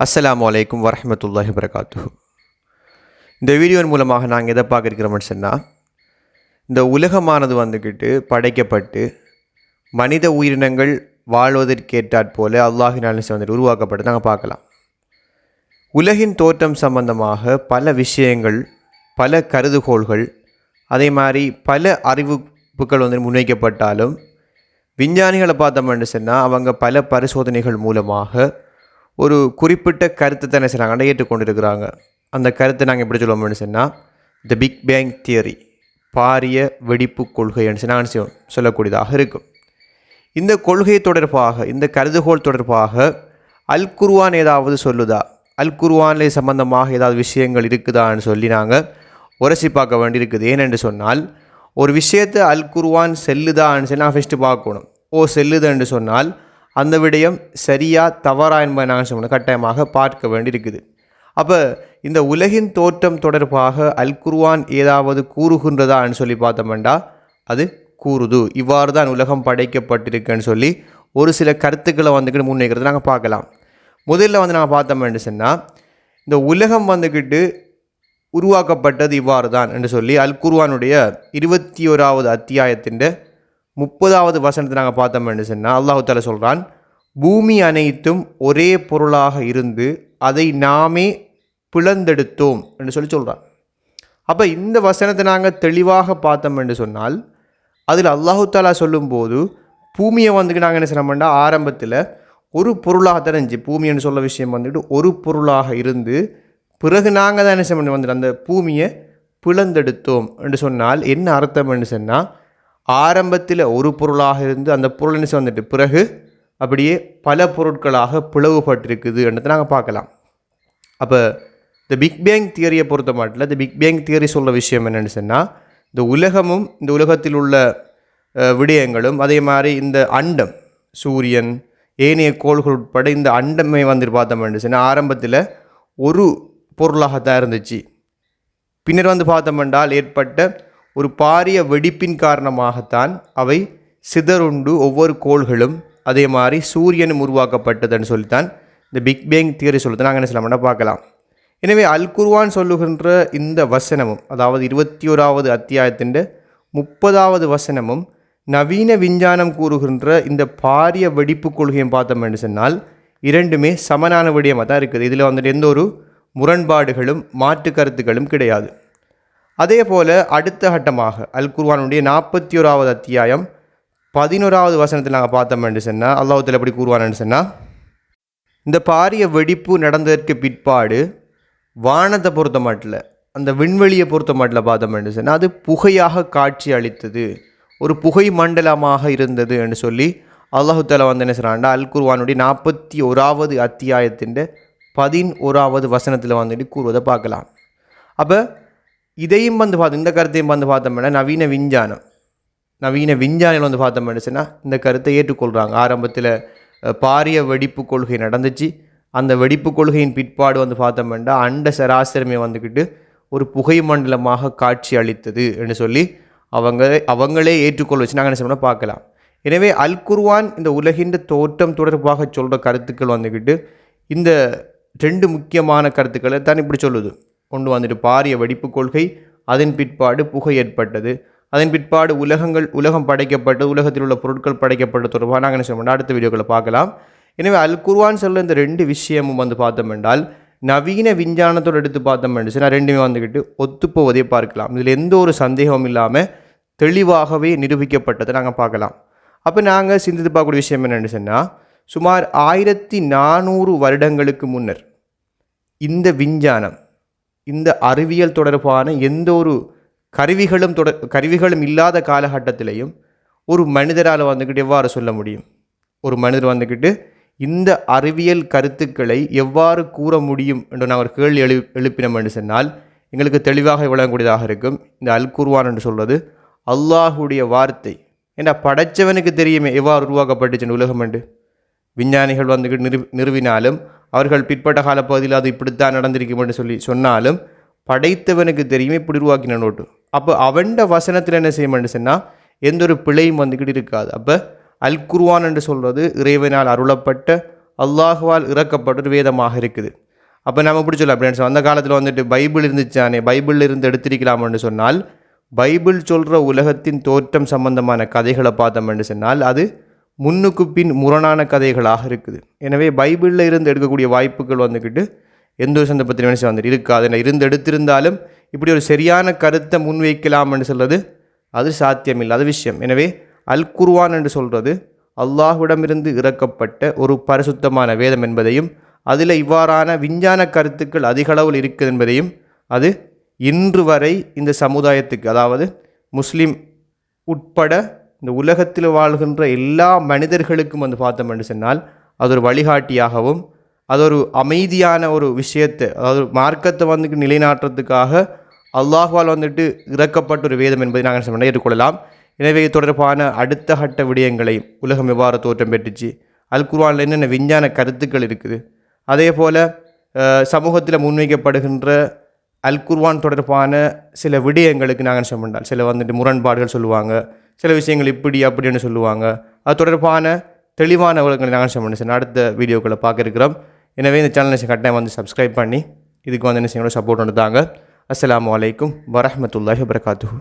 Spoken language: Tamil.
அஸ்லாம் அலைக்கும் வரஹ்மத்துல்லாஹி வரகாத்து இந்த வீடியோவின் மூலமாக நாங்கள் எதை பார்க்குறோம்னு சொன்னால் இந்த உலகமானது வந்துக்கிட்டு படைக்கப்பட்டு மனித உயிரினங்கள் வாழ்வதற்கேற்றாற் போல அல்லாஹினாலும் வந்துட்டு உருவாக்கப்பட்டு நாங்கள் பார்க்கலாம். உலகின் தோற்றம் சம்பந்தமாக பல விஷயங்கள் பல கருதுகோள்கள் அதே மாதிரி பல அறிவிப்புகள் வந்து முன்வைக்கப்பட்டாலும் விஞ்ஞானிகளை பார்த்தோம்னு சொன்னால் அவங்க பல பரிசோதனைகள் மூலமாக ஒரு குறிப்பிட்ட கருத்தை தானே செய்கிறாங்க ஏற்றுக்கொண்டிருக்கிறாங்க அந்த கருத்தை நாங்கள் எப்படி சொல்லுவோம்னு சொன்னால் த பிக் பேங் தியரி பாரிய வெடிப்பு கொள்கைன்னு சொன்னால் சொல்லக்கூடியதாக இருக்கும். இந்த கொள்கை தொடர்பாக இந்த கருதுகோள் தொடர்பாக அல் குர்வான் ஏதாவது சொல்லுதா? அல் குர்ஆனில் சம்பந்தமாக ஏதாவது விஷயங்கள் இருக்குதான்னு சொல்லி நாங்கள் உரசி பார்க்க வேண்டியிருக்குது. ஏனென்று சொன்னால் ஒரு விஷயத்தை அல் குர்வான் செல்லுதான்னு சொல்லி நான் ஃபஸ்ட்டு பார்க்கணும். ஓ செல்லுதுன்னு சொன்னால் அந்த விடயம் சரியா தவறா என்பதை நாங்கள் சொன்னோம் கட்டாயமாக பார்க்க வேண்டியிருக்குது. அப்போ இந்த உலகின் தோற்றம் தொடர்பாக அல் குர்வான் ஏதாவது கூறுகின்றதான்னு சொல்லி பார்த்தோம்னா அது கூறுது. இவ்வாறு தான் உலகம் படைக்கப்பட்டிருக்குன்னு சொல்லி ஒரு சில கருத்துக்களை வந்துக்கிட்டு முன்வைக்கிறத நாங்கள் பார்க்கலாம். முதல்ல வந்து நாங்கள் பார்த்தோம்னு சொன்னால் இந்த உலகம் வந்துக்கிட்டு உருவாக்கப்பட்டது இவ்வாறு தான் என்று சொல்லி அல் குர்வானுடைய இருபத்தி ஓராவது அத்தியாயத்தின் முப்பதாவது வசனத்தை நாங்கள் பார்த்தோம் என்று சொன்னால் அல்லாஹு சொல்கிறான் பூமி அனைத்தும் ஒரே பொருளாக இருந்து அதை நாமே பிளந்தெடுத்தோம் என்று சொல்லி சொல்கிறான் அப்போ இந்த வசனத்தை நாங்கள் தெளிவாக பார்த்தோம் என்று சொன்னால் அதில் அல்லாஹு தாலா சொல்லும்போது பூமியை வந்துட்டு நாங்கள் என்ன செய்யணும்னா ஆரம்பத்தில் ஒரு பொருளாக தான் இருந்துச்சு. பூமின்னு சொல்ல விஷயம் வந்துட்டு ஒரு பொருளாக இருந்து பிறகு நாங்கள் தான் என்ன செய்ய வந்துட்டு அந்த பூமியை பிளந்தெடுத்தோம் என்று சொன்னால் என்ன அர்த்தம் என்று சொன்னால் ஆரம்பத்தில் ஒரு பொருளாக இருந்து அந்த பொருள் என்ன வந்துட்டு பிறகு அப்படியே பல பொருட்களாக பிளவுபட்டிருக்குது என்றதை நாங்கள் பார்க்கலாம். அப்போ இந்த பிக் பேங் தியரியை பொறுத்த மாட்டில் இந்த பிக் பேங் தியரி சொல்ல விஷயம் என்னென்னு சொன்னால் இந்த உலகமும் இந்த உலகத்தில் உள்ள விடயங்களும் அதே மாதிரி இந்த அண்டம் சூரியன் ஏனைய கோள்கள் உட்பட இந்த அண்டமே வந்துட்டு பார்த்தோம்னு சொன்னால் ஆரம்பத்தில் ஒரு பொருளாகத்தான் இருந்துச்சு. பின்னர் வந்து பார்த்தோமென்றால் ஏற்பட்ட ஒரு பாரிய வெடிப்பின் காரணமாகத்தான் அவை சிதறுண்டு ஒவ்வொரு கோள்களும் அதே மாதிரி சூரியனும் உருவாக்கப்பட்டதுன்னு சொல்லித்தான் இந்த பிக் பேங் தியரி சொல்லித்தான் நாங்கள் என்ன சொல்லலாம்னா பார்க்கலாம். எனவே அல் குர்வான் சொல்லுகின்ற இந்த வசனமும் அதாவது இருபத்தி ஓராவது அத்தியாயத்தின் முப்பதாவது வசனமும் நவீன விஞ்ஞானம் கூறுகின்ற இந்த பாரிய வெடிப்பு கொள்கையும் பார்த்தோம்னு சொன்னால் இரண்டுமே சமனான விடயமாக தான் இருக்குது. இதில் வந்துட்டு எந்த ஒரு முரண்பாடுகளும் மாற்று கருத்துக்களும் கிடையாது. அதே போல் அடுத்த கட்டமாக அல் குர்வானுடைய நாற்பத்தி ஓராவது அத்தியாயம் பதினோராவது வசனத்தில் நாங்கள் பார்த்தோம்னு சொன்னால் அல்லாஹத்தில் எப்படி கூறுவான்னு சொன்னால் இந்த பாரிய வெடிப்பு நடந்ததற்கு பிற்பாடு வானத்தை பொறுத்த மாட்டில் அந்த விண்வெளியை பொறுத்த மாட்டில் பார்த்தோம்னு சொன்னால் அது புகையாக காட்சி அளித்தது. ஒரு புகை மண்டலமாக இருந்தது என்று சொல்லி அல்லாஹு தாலா வந்து என்ன சொல்கிறாண்டா அல் குர்வானுடைய நாற்பத்தி ஓராவது அத்தியாயத்தின் பதினோராவது வசனத்தில் வந்துட்டு கூறுவதை பார்க்கலாம். அப்போ இதையும் வந்து பார்த்து இந்த கருத்தையும் வந்து பார்த்தோம்னா நவீன விஞ்ஞானம். நவீன விஞ்ஞானிகள் வந்து பார்த்தோம்னு சொன்னால் இந்த கருத்தை ஏற்றுக்கொள்கிறாங்க ஆரம்பத்தில் பாரிய வெடிப்பு கொள்கை நடந்துச்சு. அந்த வெடிப்பு கொள்கையின் பிற்பாடு வந்து பார்த்தோம்னா அண்ட சராசரமே வந்துக்கிட்டு ஒரு புகை மண்டலமாக காட்சி அளித்தது என்று சொல்லி அவங்க அவங்களே ஏற்றுக்கொள்ள வச்சு நாங்கள் என்ன செய்யணும்னா பார்க்கலாம். எனவே அல் குர்வான் இந்த உலகின் தோற்றம் தொடர்பாக சொல்கிற கருத்துக்கள் வந்துக்கிட்டு இந்த ரெண்டு முக்கியமான கருத்துக்களை தான் இப்படி சொல்லுது. கொண்டு வந்துட்டு பாரிய வெடிப்பு கொள்கை. அதன் பிற்பாடு புகை ஏற்பட்டது. அதன் பிற்பாடு உலகங்கள் உலகம் படைக்கப்பட்டு உலகத்தில் உள்ள பொருட்கள் படைக்கப்பட்ட தொடர்பாக நாங்கள் என்ன செய்வோம்? அடுத்த வீடியோக்களை பார்க்கலாம். எனவே அல் குர்வான் சொல்ல இந்த ரெண்டு விஷயமும் வந்து பார்த்தோம் என்றால் நவீன விஞ்ஞானத்தோடு எடுத்து பார்த்தோம் என்று ரெண்டுமே வந்துக்கிட்டு ஒத்துப்போவதே பார்க்கலாம். இதில் எந்த ஒரு சந்தேகமும் இல்லாமல் தெளிவாகவே நிரூபிக்கப்பட்டதை நாங்கள் பார்க்கலாம். அப்போ நாங்கள் சிந்தித்து பார்க்கக்கூடிய விஷயம் என்னென்னு சொன்னால் சுமார் ஆயிரத்தி நானூறு வருடங்களுக்கு முன்னர் இந்த விஞ்ஞானம் இந்த அறிவியல் தொடர்பான எந்த ஒரு கருவிகளும் தொடர் கருவிகளும் இல்லாத காலகட்டத்திலையும் ஒரு மனிதரால் வந்துக்கிட்டு எவ்வாறு சொல்ல முடியும்? ஒரு மனிதர் வந்துக்கிட்டு இந்த அறிவியல் கருத்துக்களை எவ்வாறு கூற முடியும் என்று நான் கேள்வி எழு எழுப்பினோம் என்று சொன்னால் எங்களுக்கு தெளிவாக விளங்கக்கூடியதாக இருக்கும். இந்த அல் குர்வான் என்று சொல்வது அல்லாஹுடைய வார்த்தை. ஏன்னா படைச்சவனுக்கு தெரியுமே எவ்வாறு உருவாக்கப்பட்டுச்சுன்னு உலகம் என்று. விஞ்ஞானிகள் வந்துக்கிட்டு நிறு நிறுவினாலும் அவர்கள் பிற்பட்ட கால பகுதியில் அது இப்படித்தான் நடந்திருக்கும் என்று சொல்லி சொன்னாலும் படைத்தவனுக்கு தெரியுமே இப்படி உருவாக்கின நோட்டு. அப்போ அவன்ட வசனத்தில் என்ன செய்யணும்னு சொன்னால் எந்த ஒரு பிழையும் வந்துக்கிட்டு இருக்காது. அப்போ அல் குர்வான் என்று சொல்வது இறைவனால் அருளப்பட்ட அல்லாஹுவால் இறக்கப்பட்ட ஒரு வேதமாக இருக்குது. அப்போ நம்ம இப்படி சொல்லலாம். ஃப்ரெண்ட்ஸ் அந்த காலத்தில் வந்துட்டு பைபிள் இருந்துச்சானே பைபிளில் இருந்து எடுத்திருக்கலாம்னு சொன்னால் பைபிள் சொல்கிற உலகத்தின் தோற்றம் சம்பந்தமான கதைகளை பார்த்தோம்னு சொன்னால் அது முன்னுக்கு பின் முரணான கதைகளாக இருக்குது. எனவே பைபிளில் இருந்து எடுக்கக்கூடிய வாய்ப்புகள் வந்துக்கிட்டு எந்த ஒரு சந்தர்ப்பத்தில் நினைச்சு வந்துட்டு இருக்காது. என்ன இருந்து எடுத்திருந்தாலும் இப்படி ஒரு சரியான கருத்தை முன்வைக்கலாம்னு சொல்கிறது அது சாத்தியமில்லாத விஷயம். எனவே அல் குர்வான் என்று சொல்கிறது அல்லாஹ்விடமிருந்து இறக்கப்பட்ட ஒரு பரிசுத்தமான வேதம் என்பதையும் அதில் இவ்வாறான விஞ்ஞான கருத்துக்கள் அதிகளவில் இருக்குது என்பதையும் அது இன்று வரை இந்த சமுதாயத்துக்கு அதாவது முஸ்லீம் உட்பட இந்த உலகத்தில் வாழ்கின்ற எல்லா மனிதர்களுக்கும் வந்து பார்த்தோம் என்று சொன்னால் அது ஒரு வழிகாட்டியாகவும் அது ஒரு அமைதியான ஒரு விஷயத்தை அதாவது மார்க்கத்தை வந்து நிலைநாட்டுறதுக்காக அல்லாஹ்வால் வந்துட்டு இறக்கப்பட்ட ஒரு வேதம் என்பதை நாங்கள் சொன்ன ஏற்றுக்கொள்ளலாம் எனவே தொடர்பான அடுத்த கட்ட விடயங்களையும் உலகம் எவ்வாறு தோற்றம் பெற்றுச்சு அல் குர்வானில் என்னென்ன விஞ்ஞான கருத்துக்கள் இருக்குது அதே போல் சமூகத்தில் முன்வைக்கப்படுகின்ற அல் குர்வான் தொடர்பான சில விடயங்களுக்கு நாங்கள் சொன்னால் சில வந்துட்டு முரண்பாடுகள் சொல்லுவாங்க சில விஷயங்கள் இப்படி அப்படின்னு சொல்லுவாங்க. அது தொடர்பான தெளிவான விளக்கங்களை நாங்கள் சொன்ன அடுத்த வீடியோக்களை பார்க்க இருக்கிறோம் எனவே இந்த சேனலை கட்டாயம் வந்து சப்ஸ்கிரைப் பண்ணி இதுக்கு வந்து என்ன செய்யணும் சப்போர்ட் வந்து தாங்க அஸ்லாம் வலைக்கும் வரமத்துல்லாஹி வபரகாத்துஹு.